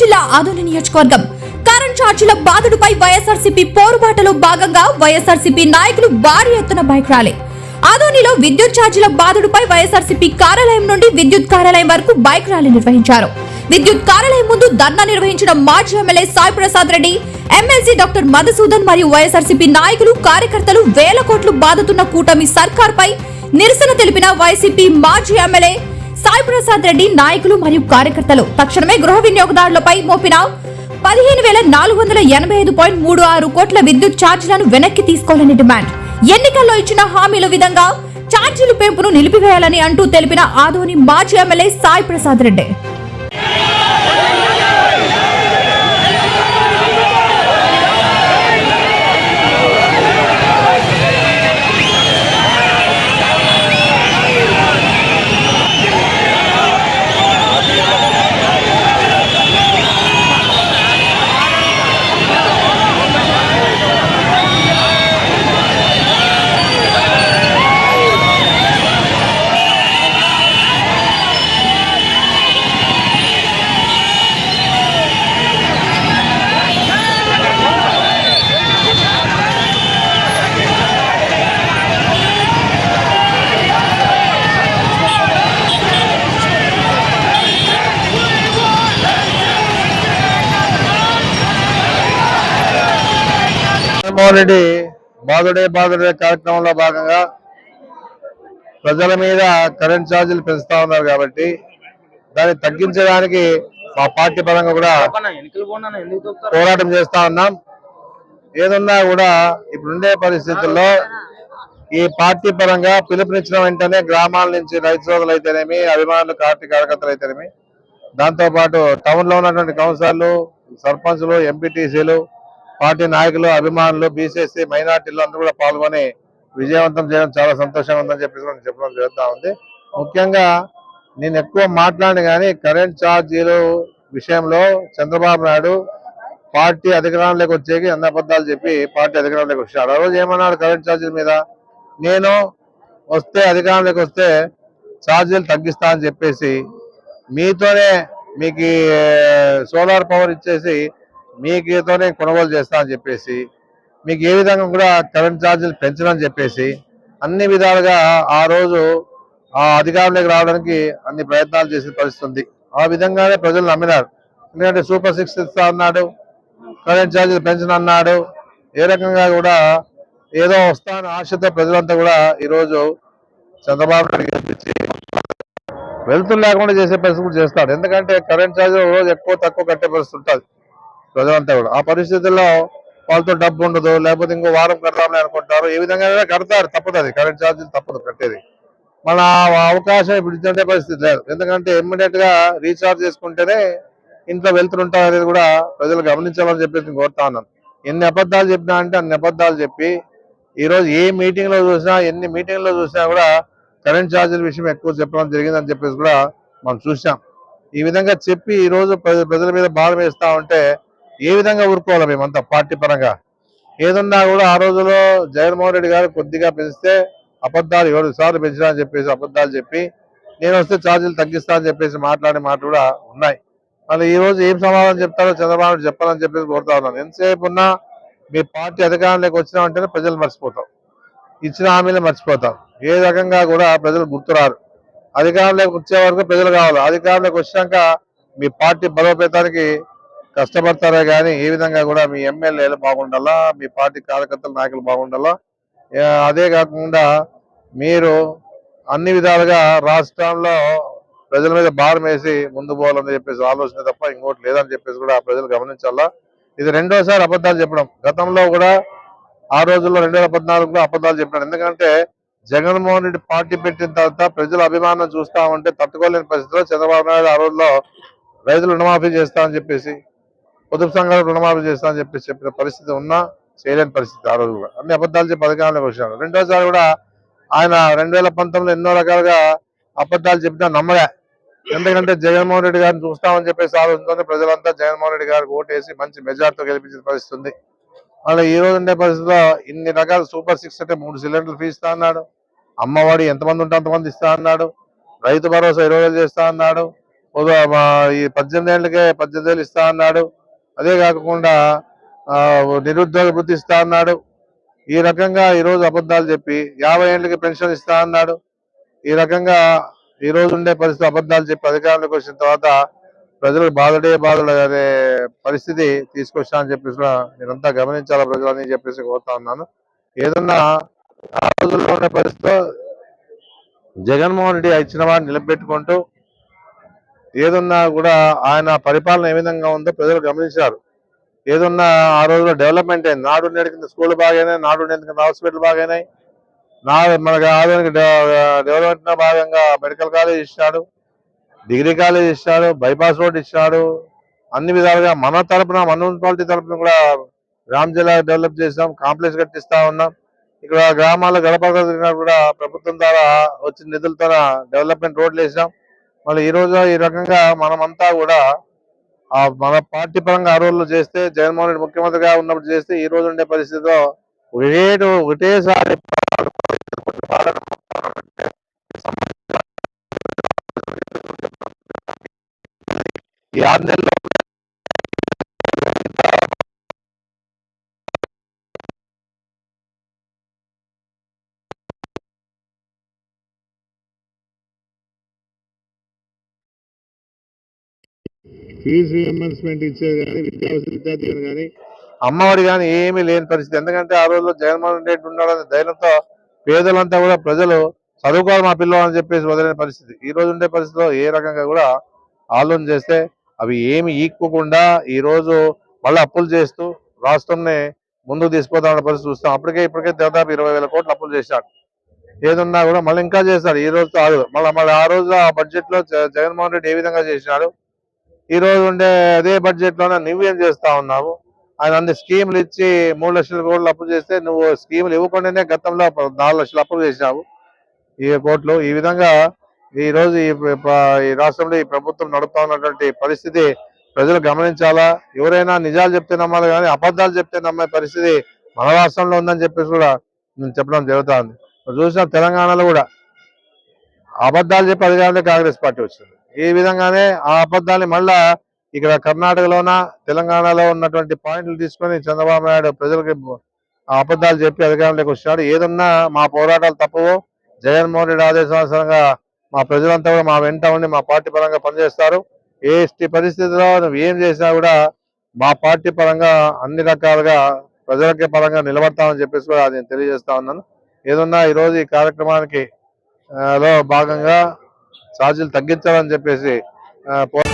జిల్లా ఆదోని నియోజకవర్గం. కరెంట్ ఛార్జీల బాధుడుపై వైఎస్ఆర్సీపీ పోరుబాటలో భాగంగా వైఎస్ఆర్సీపీ నాయకులు భారీ ఎత్తున బైక్ ర్యాలీ. ఆదోనిలో విద్యుత్ ఛార్జీల బాధుడుపై వైఎస్ఆర్సీపీ కార్యాలయం నుండి విద్యుత్ కార్యాలయం వరకు బైక్ ర్యాలీ నిర్వహించారు. విద్యుత్ కార్యాలయం ముందు ధర్నా నిర్వహించిన మాజీ MLA Sai Prasad Reddy MLC doctor Madhusudan మరియు వైఎస్ఆర్సీపీ నాయకులు కార్యకర్తలు వేల కోట్లు బాదుతున్న కూటమి సర్కార్పై నిరసన తెలిపిన వైసీపీ మాజీ ఎమ్మెల్యే సాయి ప్రసాద్ రెడ్డి నాయకులు మరియు కార్యకర్తలు తక్షణమే గృహ వినియోగదారులపై మోపిన పదిహేను వేల నాలుగు వందల ఎనభై ఐదు పాయింట్ మూడు ఆరు కోట్ల విద్యుత్ ఛార్జీలను వెనక్కి తీసుకోవాలని డిమాండ్. ఎన్నికల్లో ఇచ్చిన హామీల విధంగా ఛార్జీలు పెంపును నిలిపివేయాలని అంటూ తెలిపిన ఆదోని మాజీ ఎమ్మెల్యే సాయి ప్రసాద్ రెడ్డి. జగన్మోహన్ రెడ్డి బాధుడే బాధుడే కార్యక్రమంలో భాగంగా ప్రజల మీద కరెంట్ ఛార్జీలు పెంచుతా ఉన్నారు కాబట్టి దాన్ని తగ్గించడానికి మా పార్టీ పరంగా కూడా పోరాటం చేస్తా ఉన్నాం. ఏదన్నా కూడా ఇప్పుడుండే పరిస్థితుల్లో ఈ పార్టీ పరంగా పిలుపునిచ్చిన వెంటనే గ్రామాల నుంచి రైతు సోదరులు అయితేనేమి అభిమానులు పార్టీ కార్యకర్తలు అయితేనేమి దాంతో పాటు టౌన్లో ఉన్నటువంటి కౌన్సిలర్లు సర్పంచ్లు ఎంపీటీసీలు పార్టీ నాయకులు అభిమానులు బీసీసీ మైనార్టీలు అందరూ కూడా పాల్గొని విజయవంతం చేయడం చాలా సంతోషంగా ఉందని చెప్పేసి మనం చెప్పడం జరుగుతూ ఉంది. ముఖ్యంగా నేను ఎక్కువ మాట్లాడిన కానీ కరెంట్ ఛార్జీలు విషయంలో చంద్రబాబు నాయుడు పార్టీ అధికారంలోకి వచ్చేకి అన్న చెప్పి పార్టీ అధికారంలోకి వచ్చాడు ఆ రోజు ఏమన్నాడు కరెంట్ ఛార్జీల మీద? నేను వస్తే అధికారంలోకి వస్తే ఛార్జీలు తగ్గిస్తా అని చెప్పేసి మీతోనే మీకు సోలార్ పవర్ ఇచ్చేసి మీకుతోనే కొనుగోలు చేస్తా అని చెప్పేసి మీకు ఏ విధంగా కూడా కరెంట్ ఛార్జీలు పెంచడం చెప్పేసి అన్ని విధాలుగా ఆ రోజు ఆ అధికారంలోకి రావడానికి అన్ని ప్రయత్నాలు చేసిన పరిస్థితుంది ఆ విధంగానే ప్రజలు నమ్మినారు. ఎందుకంటే సూపర్ సిక్స్ ఇస్తా అన్నాడు కరెంట్ ఛార్జీలు పెంచనన్నాడు ఏ రకంగా కూడా ఏదో వస్తాను ఆశతో ప్రజలంతా కూడా ఈరోజు చంద్రబాబు నాయుడు గెలిపించి లేకుండా చేసే పరిస్థితి కూడా చేస్తాడు ఎందుకంటే కరెంట్ ఛార్జీలు రోజు ఎక్కువ తక్కువ కట్టే పరిస్థితి ఉంటుంది. ప్రజలంతా కూడా. ఆ పరిస్థితుల్లో వాళ్ళతో డబ్బు ఉండదు లేకపోతే ఇంకో వారం కడతామని అనుకుంటారు. ఏ విధంగా కడతారు తప్పదు అది. కరెంట్ ఛార్జీలు తప్పదు కట్టేది. మన అవకాశం ఇప్పుడు ఇచ్చే పరిస్థితి లేదు. ఎందుకంటే ఇమ్మీడియట్గా రీఛార్జ్ చేసుకుంటేనే ఇంట్లో వెళ్తుంటారు అనేది కూడా ప్రజలు గమనించాలని చెప్పేసి కోరుతా ఉన్నాను. ఎన్ని అబద్ధాలు చెప్పినా అంటే అన్ని అబద్ధాలు చెప్పి ఈ రోజు ఏ మీటింగ్లో చూసినా ఎన్ని మీటింగ్లో చూసినా కూడా కరెంట్ ఛార్జీల విషయం ఎక్కువ చెప్పడం జరిగిందని చెప్పేసి కూడా మనం చూసాం ఈ విధంగా చెప్పి ఈరోజు ప్రజల మీద భారం వేస్తా ఉంటే ఏ విధంగా ఊరుకోవాలి మేమంతా పార్టీ పరంగా. ఏదన్నా కూడా ఆ రోజులో జగన్మోహన్ రెడ్డి గారు కొద్దిగా పెంచితే అబద్ధాలు ఏడు సార్లు పెంచినా అని చెప్పేసి అబద్ధాలు చెప్పి నేను వస్తే ఛార్జీలు తగ్గిస్తా అని చెప్పేసి మాట్లాడే మాట కూడా ఉన్నాయి. మళ్ళీ ఈ రోజు ఏం సమాధానం చెప్తారో చంద్రబాబు నాయుడు చెప్పాలని చెప్పేసి కోరుతా ఉన్నాను. ఎంతసేపు ఉన్నా మీ పార్టీ అధికారంలోకి వచ్చినామంటేనే ప్రజలు మర్చిపోతాం. ఇచ్చిన హామీలు మర్చిపోతాం. ఏ రకంగా కూడా ప్రజలు గుర్తురారు. అధికారంలోకి వచ్చే వరకు ప్రజలు కావాలి. అధికారంలోకి వచ్చాక మీ పార్టీ బలోపేతానికి కష్టపడతారే కానీ ఏ విధంగా కూడా మీ ఎమ్మెల్యేలు బాగుండాలా మీ పార్టీ కార్యకర్తల నాయకులు బాగుండాలా? అదే కాకుండా మీరు అన్ని విధాలుగా రాష్ట్రంలో ప్రజల మీద భారం వేసి ముందు పోవాలని చెప్పేసి ఆలోచన తప్ప ఇంకోటి లేదని చెప్పేసి కూడా ప్రజలు గమనించాలా? ఇది రెండోసారి అబద్ధాలు చెప్పడం. గతంలో కూడా ఆ రోజుల్లో రెండు వేల పద్నాలుగులో అబద్ధాలు చెప్పాడు ఎందుకంటే జగన్మోహన్ రెడ్డి పార్టీ పెట్టిన తర్వాత ప్రజల అభిమానం చూస్తా ఉంటే తట్టుకోలేని పరిస్థితిలో చంద్రబాబు నాయుడు ఆ రోజుల్లో రైతులు రుణమాఫీ చేస్తామని చెప్పేసి పొదుపు సంఘాలు రుణమాఫీ చేస్తా అని చెప్పేసి చెప్పిన పరిస్థితి ఉన్నా చేయలేని పరిస్థితి ఆ రోజు కూడా. అన్ని అబద్ధాలు చెప్పి అధికారంలోకి వచ్చాడు రెండోసారి కూడా ఆయన రెండు వేల పంతొమ్మిదిలో ఎన్నో రకాలుగా అబద్ధాలు చెప్పినా నమ్మలే. ఎందుకంటే జగన్మోహన్ రెడ్డి గారిని చూస్తామని చెప్పేసి ఆలోచనతోనే ప్రజలంతా జగన్మోహన్ రెడ్డి గారికి ఓటేసి మంచి మెజార్టీతో గెలిపించిన పరిస్థితి ఉంది. మళ్ళీ ఈ రోజు ఉండే పరిస్థితిలో ఇన్ని రకాల సూపర్ సిక్స్ అంటే మూడు సిలిండర్లు ఫీ ఇస్తా అన్నాడు. అమ్మఒడి ఎంతమంది ఉంటే అంతమంది ఇస్తా అన్నాడు. రైతు భరోసా ఇరవై వేలు చేస్తా అన్నాడు. ఈ పద్దెనిమిది ఏళ్ళకే పద్దెనిమిది వేలు ఇస్తా అన్నాడు. అదే కాకుండా ఆ, నిరుద్యోగ వృత్తి ఇస్తా అన్నాడు. ఈ రకంగా ఈ రోజు అబద్ధాలు చెప్పి యాభై ఏళ్ళకి పెన్షన్ ఇస్తా అన్నాడు. ఈ రకంగా ఈ రోజు ఉండే పరిస్థితి అబద్ధాలు చెప్పి అధికారంలోకి వచ్చిన తర్వాత ప్రజలకు బాధడే బాధలు అనే పరిస్థితి తీసుకొచ్చా అని చెప్పేసి కూడా మీరంతా గమనించాలా ప్రజలని చెప్పేసి కోరుతా ఉన్నాను. ఏదన్నా ఆ రోజుల్లో ఉన్న పరిస్థితిలో జగన్మోహన్ రెడ్డి ఇచ్చిన వాడిని నిలబెట్టుకుంటూ ఏదన్నా కూడా ఆయన పరిపాలన ఏ విధంగా ఉందో ప్రజలు గమనించారు. ఏదన్నా ఆ రోజుల్లో డెవలప్మెంట్ అయింది. నాడు నేడు స్కూల్ బాగాయినాయి నాడు నేడు కింద హాస్పిటల్ బాగానే నా మనకి ఆధునిక డెవలప్మెంట్ భాగంగా మెడికల్ కాలేజ్ ఇచ్చాడు డిగ్రీ కాలేజ్ ఇచ్చాడు బైపాస్ రోడ్ ఇచ్చాడు. అన్ని విధాలుగా మన తరపున మన మున్సిపాలిటీ తరపున కూడా గ్రామ జిల్లా డెవలప్ చేసాం కాంప్లెక్స్ కట్టిస్తా ఉన్నాం. ఇక్కడ గ్రామాల్లో గడప కూడా ప్రభుత్వం ద్వారా వచ్చిన నిధులతో డెవలప్మెంట్ రోడ్లు వేసాం మళ్ళీ ఈ రోజు ఈ రకంగా మనమంతా కూడా ఆ మన పార్టీ పరంగా ఆ రోజుల్లో చేస్తే జగన్మోహన్ రెడ్డి ముఖ్యమంత్రిగా ఉన్నప్పుడు చేస్తే ఈ రోజు ఉండే పరిస్థితిలో ఒకటే ఒకటేసారి ఈ ఆరు ఫీజు రియంబర్స్మెంట్ ఇచ్చేది కానీ విద్యావసతి విద్యార్థులు కానీ అమ్మఒడి కానీ ఏమీ లేని పరిస్థితి. ఎందుకంటే ఆ రోజుల్లో జగన్మోహన్ రెడ్డి ఉన్నాడనే ధైర్యంతో పేదలంతా కూడా ప్రజలు చదువుకోవాలి మా పిల్లలు అని చెప్పేసి వదిలిన పరిస్థితి. ఈ రోజు ఉండే పరిస్థితిలో ఏ రకంగా కూడా ఆలోచన చేస్తే అవి ఏమి ఈక్కోకుండా ఈ రోజు మళ్ళీ అప్పులు చేస్తూ రాష్ట్రంని ముందుకు తీసుకుపోతామన్న పరిస్థితి చూస్తాం. అప్పటికే ఇప్పటికే దాదాపు ఇరవై వేల కోట్లు అప్పులు చేశాడు ఏదున్నా కూడా మళ్ళీ ఇంకా చేస్తాడు ఈ రోజు మళ్ళీ మళ్ళీ ఆ రోజు ఆ బడ్జెట్లో జగన్మోహన్ రెడ్డి ఏ విధంగా చేసినాడు? ఈ రోజు ఉండే అదే బడ్జెట్లోనే నువ్వేం చేస్తా ఉన్నావు? ఆయన అన్ని స్కీములు ఇచ్చి మూడు లక్షల కోట్లు అప్పు చేస్తే నువ్వు స్కీములు ఇవ్వకుండానే గతంలో నాలుగు లక్షలు అప్పు చేసినావు. ఈ కోట్లు ఈ విధంగా ఈ రోజు ఈ రాష్ట్రంలో ఈ ప్రభుత్వం నడుపుతా ఉన్నటువంటి పరిస్థితి ప్రజలు గమనించాలా? ఎవరైనా నిజాలు చెప్తే నమ్మాలి కానీ అబద్ధాలు చెప్తే నమ్మే పరిస్థితి మన రాష్ట్రంలో ఉందని చెప్పేసి కూడా నేను చెప్పడం జరుగుతుంది. చూసిన తెలంగాణలో కూడా అబద్ధాలు చెప్పి అధికారంలో కాంగ్రెస్ పార్టీ వచ్చింది. ఈ విధంగానే ఆ అబద్ధాన్ని మళ్ళా ఇక్కడ కర్ణాటకలోన తెలంగాణలో ఉన్నటువంటి పాయింట్లు తీసుకొని చంద్రబాబు నాయుడు ప్రజలకి ఆ అబద్ధాలు చెప్పి అధికారంలోకి వచ్చినాడు ఏదన్నా మా పోరాటాలు తప్పవు. జగన్మోహన్ రెడ్డి ఆదేశానుసారంగా మా ప్రజలంతా కూడా మా వెంట ఉండి మా పార్టీ పరంగా పనిచేస్తారు. ఏ పరిస్థితిలో నువ్వు ఏం చేసినా కూడా మా పార్టీ పరంగా అన్ని రకాలుగా ప్రజలకే పరంగా నిలబడతామని చెప్పేసి కూడా నేను తెలియజేస్తా ఉన్నాను. ఏదన్నా ఈ రోజు ఈ కార్యక్రమానికి లో భాగంగా ఛార్జీలు తగ్గించాలని చెప్పేసి ఆ, పో-